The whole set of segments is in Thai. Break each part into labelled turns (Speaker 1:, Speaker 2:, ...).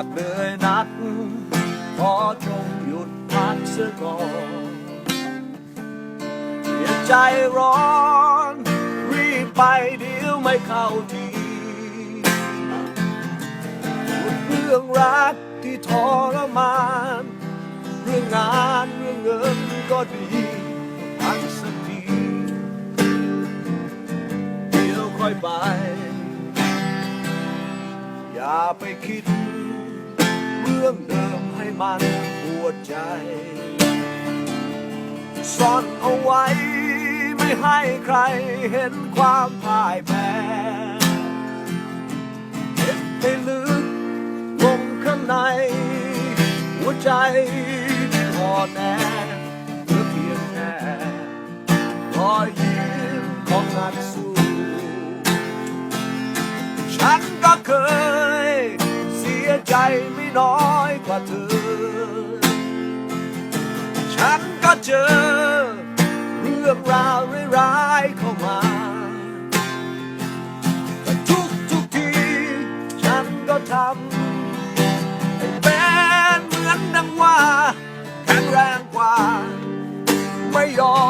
Speaker 1: ากเลยนัก ขอจงหยุดพักเสียก่อนอย่าใจร้อน รีบไปเดี๋ยวไม่เข้าทีเรื่องรักที่ทรมาน เรื่องงานเรื่องเงินก็ดีพักสักทีเดี๋ยวค่อยไป อย่าไปคิด มให้มันปวดใจ ซ่อนเอาไว้ ไม่ให้ใครเห็นความพ่ายแพ้เก็บให้ลึกลงข้างใน หัวใจที่อ่อนแอเหลือเพียงแค่รอยยิ้มของนักสู้ฉันก็เคย เสียใจไม่น้อยกว่าเธอ ก็เจอ เรื่องราวร้ายๆเข้ามาแต่ทุกทุกๆทีฉันก็ทำให้เป็นเหมือนดังว่า แข็งแรงกว่า ไม่ยอม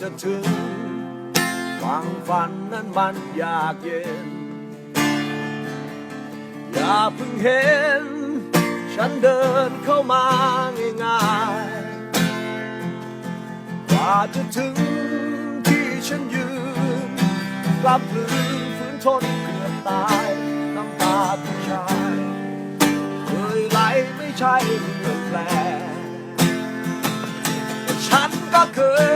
Speaker 1: จะถึงฟังฝันนั้นมันยากเย็น อย่าเพิ่งเห็น ฉันเดินเข้ามาง่ายๆกว่าจะถึงที่ฉันยืนกลับลืมฝืนทนเกือบตายน้ำตาผู้ชายเคยไหลไม่ใช่เรื่องแปลฉันก็เคย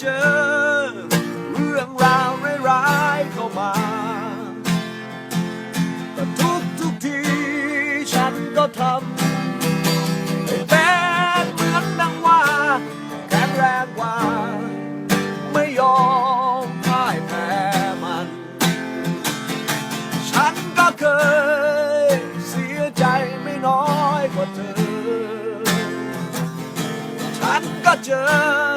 Speaker 1: เจอ เรื่องราวร้ายๆเข้ามาแต่ทุกทุกๆทีฉันก็ทำให้เป็นเหมือนดังว่า แข็งแรงกว่า ไม่ยอมพ่ายแพ้มัน ฉันก็เคยเสียใจไม่น้อยกว่าเธอ ฉันก็เจอ